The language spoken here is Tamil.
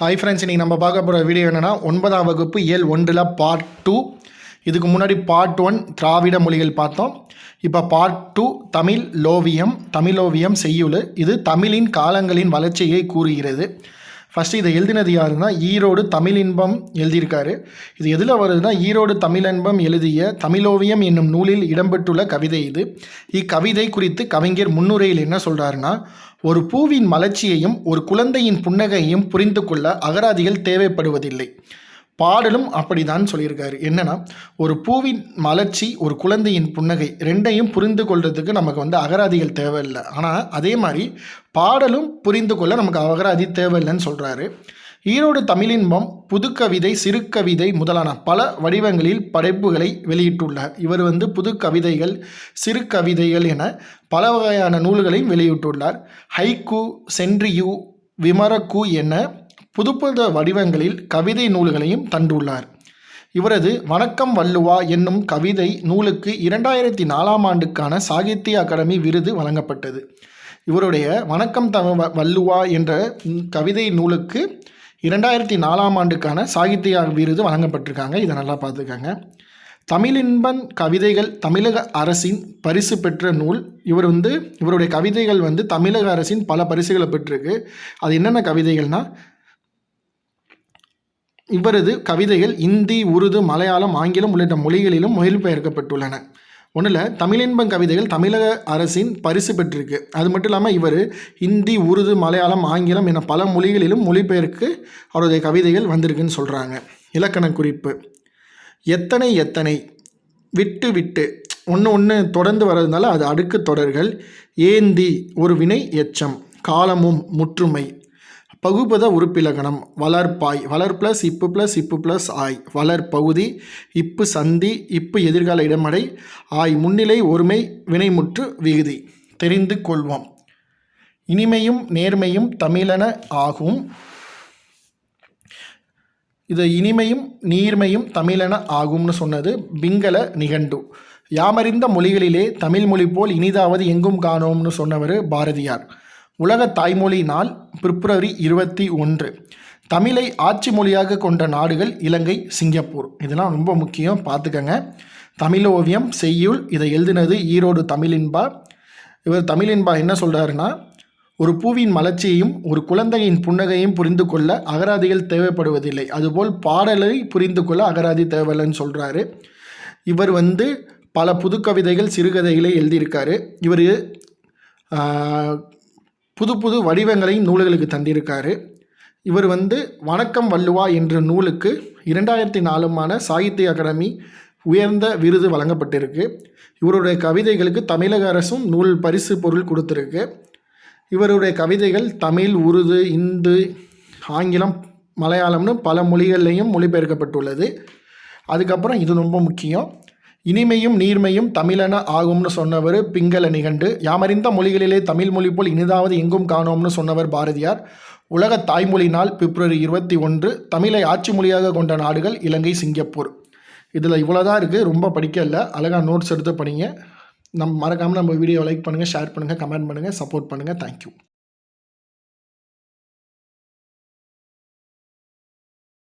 ஹாய் ஃப்ரெண்ட்ஸ் இன்றைக்கி நம்ம பார்க்க போகிற வீடியோ என்னென்னா ஒன்பதாம் வகுப்பு ஏழ் ஒன்றில் பார்ட் டூ இதுக்கு முன்னாடி பார்ட் ஒன் திராவிட மொழிகள் பார்த்தோம். இப்போ பார்ட் டூ தமிழ் லோவியம் தமிழோவியம் செய்யுள். இது தமிழின் காலங்களின் வளர்ச்சியை கூறுகிறது. ஃபஸ்ட்டு இதை எழுதினது யாருன்னா ஈரோடு தமிழின்பம் எழுதியிருக்காரு. இது எதில் வருதுன்னா ஈரோடு தமிழின்பம் எழுதிய தமிழோவியம் என்னும் நூலில் இடம்பெற்றுள்ள கவிதை இது. இக்கவிதை குறித்து கவிஞர் முன்னுரையில் என்ன சொல்கிறாருன்னா ஒரு பூவின் மலர்ச்சியையும் ஒரு குழந்தையின் புன்னகையையும் புரிந்து கொள்ள அகராதிகள் தேவைப்படுவதில்லை. பாடலும் அப்படிதான் சொல்லியிருக்காரு. என்னென்னா ஒரு பூவின் மலர்ச்சி ஒரு குழந்தையின் புன்னகை ரெண்டையும் புரிந்து கொள்றதுக்கு நமக்கு வந்து அகராதிகள் தேவையில்லை. ஆனால் அதே மாதிரி பாடலும் புரிந்து கொள்ள நமக்கு அகராதி தேவையில்லைன்னு சொல்கிறாரு ஈரோடு தமிழின்பம் புதுக்கவிதை சிறுகவிதை முதலான பல வடிவங்களில் படைப்புகளை வெளியிட்டுள்ளார். இவர் வந்து புது கவிதைகள் என பல வகையான நூல்களையும் வெளியிட்டுள்ளார். ஹைக்கு சென்ட்ரியூ விமரக்கு என புதுப்புத வடிவங்களில் கவிதை நூல்களையும் தந்துள்ளார். இவரது வணக்கம் வள்ளுவா என்னும் கவிதை நூலுக்கு இரண்டாயிரத்தி நாலாம் ஆண்டுக்கான சாகித்ய அகாடமி விருது வழங்கப்பட்டது. இவருடைய வணக்கம் த வள்ளுவா என்ற கவிதை நூலுக்கு இரண்டாயிரத்தி நாலாம் ஆண்டுக்கான சாகித்ய விருது வழங்கப்பட்டிருக்காங்க. இதை நல்லா பார்த்துக்காங்க. தமிழின்பன் கவிதைகள் தமிழக அரசின் பரிசு பெற்ற நூல். இவர் வந்து இவருடைய கவிதைகள் வந்து தமிழக அரசின் பல பரிசுகளை பெற்றிருக்கு. அது என்னென்ன கவிதைகள்னால் இவரது கவிதைகள் இந்தி உருது மலையாளம் ஆங்கிலம் உள்ளிட்ட மொழிகளிலும் மொழிபெயர்க்கப்பட்டுள்ளன. ஒன்றில் தமிழின்பம் கவிதைகள் தமிழக அரசின் பரிசு பெற்றிருக்கு. அது மட்டும் இல்லாமல் இவர் ஹிந்தி உருது மலையாளம் ஆங்கிலம் என பல மொழிகளிலும் மொழிபெயர்க்கு அவருடைய கவிதைகள் வந்திருக்குன்னு சொல்கிறாங்க இலக்கண குறிப்பு. எத்தனை எத்தனை? விட்டு விட்டு. ஒன்று ஒன்று தொடர்ந்து வர்றதுனால அது அடுக்கு தொடர்கள். ஏந்தி ஒரு வினை எச்சம். காலமும் முற்றுமை. பகுபத உறுப்பிலகணம் வளர்ப்பாய் வளர் ப்ளஸ் இப்பு ப்ளஸ் இப்பு ப்ளஸ் ஆய். வளர் பகுதி இப்பு சந்தி இப்பு எதிர்கால இடமடை ஆய் முன்னிலை ஒருமை வினைமுற்று விகுதி. தெரிந்து கொள்வோம். இனிமையும் நேர்மையும் தமிழன ஆகும். இது இனிமையும் நீர்மையும் தமிழன ஆகும்னு சொன்னது பிங்கள நிகண்டு. யாமறிந்த மொழிகளிலே தமிழ் மொழி போல் இனிதாவது எங்கும் காணோம்னு சொன்னவர் பாரதியார். உலக தாய்மொழி நாள் பிப்ரவரி இருபத்தி ஒன்று. தமிழை ஆட்சி மொழியாக கொண்ட நாடுகள் இலங்கை சிங்கப்பூர். இதெல்லாம் ரொம்ப முக்கியம் பார்த்துக்கங்க. தமிழ் ஓவியம் செய்யுள் இதை எழுதினது ஈரோடு தமிழின்பா. இவர் தமிழின்பா என்ன சொல்கிறாருன்னா ஒரு பூவின் மலர்ச்சியையும் ஒரு குழந்தையின் புன்னகையும் புரிந்து கொள்ள அகராதிகள் தேவைப்படுவதில்லை. அதுபோல் பாடலை புரிந்து கொள்ள அகராதி தேவையில்லைன்னு சொல்கிறாரு இவர் வந்து பல புதுக்கவிதைகள் சிறுகதைகளை எழுதியிருக்காரு. இவர் புது புது வடிவங்களையும் நூல்களுக்கு தந்திருக்காரு. இவர் வந்து வணக்கம் வள்ளுவா என்ற நூலுக்கு இரண்டாயிரத்தி நாலுமான சாகித்ய அகாடமி உயர்ந்த விருது வழங்கப்பட்டிருக்கு. இவருடைய கவிதைகளுக்கு தமிழக அரசும் நூல் பரிசு பொருள் கொடுத்துருக்கு. இவருடைய கவிதைகள் தமிழ் உருது இந்து ஆங்கிலம் மலையாளம்னு பல மொழிகள்லேயும் மொழிபெயர்க்கப்பட்டுள்ளது. அதுக்கப்புறம் இது ரொம்ப முக்கியம். இனிமையும் நீர்மையும் தமிழென ஆகும்னு சொன்னவர் பிங்கள நிகண்டு. யாமறிந்த மொழிகளிலே தமிழ் மொழி போல் இனிதாவது எங்கும் காணோம்னு சொன்னவர் பாரதியார். உலக தாய்மொழி நாள் பிப்ரவரி இருபத்தி ஒன்று தமிழை ஆட்சி மொழியாக கொண்ட நாடுகள் இலங்கை சிங்கப்பூர். இதில் இவ்வளோதான் இருக்குது ரொம்ப படிக்கல அழகாக நோட்ஸ் எடுத்து படிங்க. நம் மறக்காமல் நம்ம வீடியோ லைக் பண்ணுங்கள் ஷேர் பண்ணுங்கள் கமெண்ட் பண்ணுங்கள் சப்போர்ட் பண்ணுங்கள் தேங்க்யூ